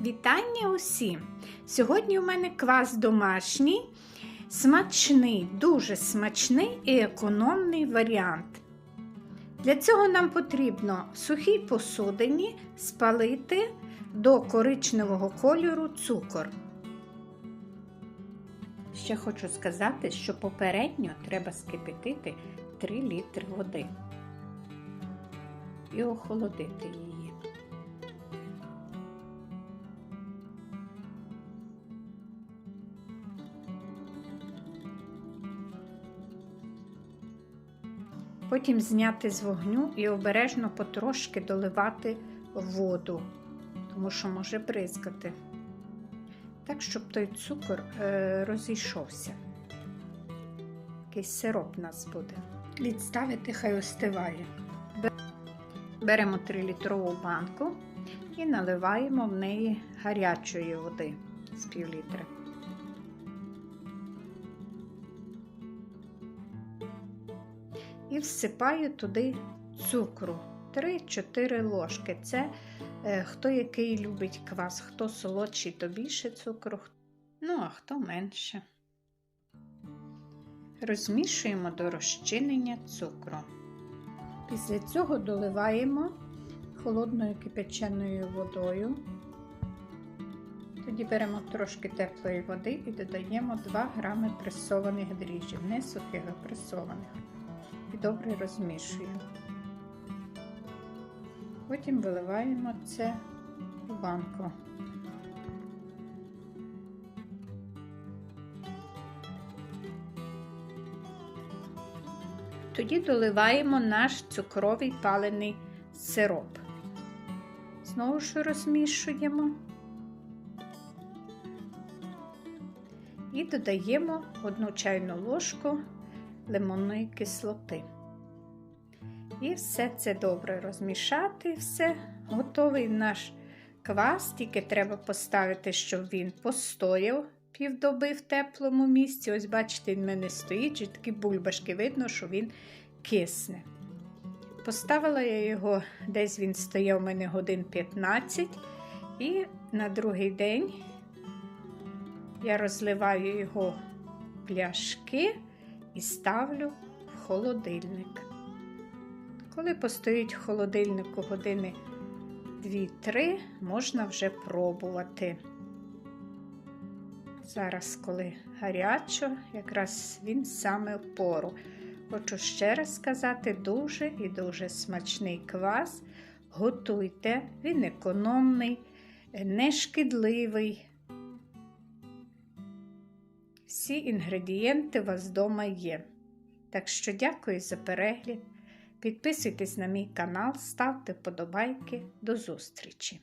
Вітання усім! Сьогодні у мене квас домашній, смачний, дуже смачний і економний варіант. Для цього нам потрібно сухій посудині спалити до коричневого кольору цукор. Ще хочу сказати, що попередньо треба скипятити 3 літри води і охолодити її. Потім зняти з вогню і обережно потрошки доливати воду, тому що може бризкати. Так, щоб той цукор е, розійшовся. Якийсь сироп у нас буде. Відставити, хай остиває. Беремо 3-літрову банку і наливаємо в неї гарячої води з пів літри. І всипаю туди цукру 3-4 ложки. Це е, хто який любить квас, хто солодший, то більше цукру, ну а хто менше. Розмішуємо до розчинення цукру. Після цього доливаємо холодною кипяченою водою. Тоді беремо трошки теплої води і додаємо 2 грами пресованих дріжджів, не сухих, а пресованих. І добре розмішуємо. Потім виливаємо це в банку. Тоді доливаємо наш цукровий палений сироп. Знову ж розмішуємо і додаємо одну чайну ложку лимонної кислоти. І все це добре розмішати, все, готовий наш квас, тільки треба поставити, щоб він постояв півдоби в теплому місці. Ось, бачите, він в мене стоїть, і такі бульбашки видно, що він кисне. Поставила я його, десь він стояв у мене годин 15, і на другий день я розливаю його пляшки і ставлю в холодильник. Коли постоїть в холодильнику години 2-3, можна вже пробувати. Зараз, коли гарячо, якраз він саме в пору. Хочу ще раз сказати, дуже і дуже смачний квас. Готуйте, він економний, не шкідливий. Всі інгредієнти у вас вдома є. Так що дякую за перегляд. Підписуйтесь на мій канал, ставте вподобайки. До зустрічі!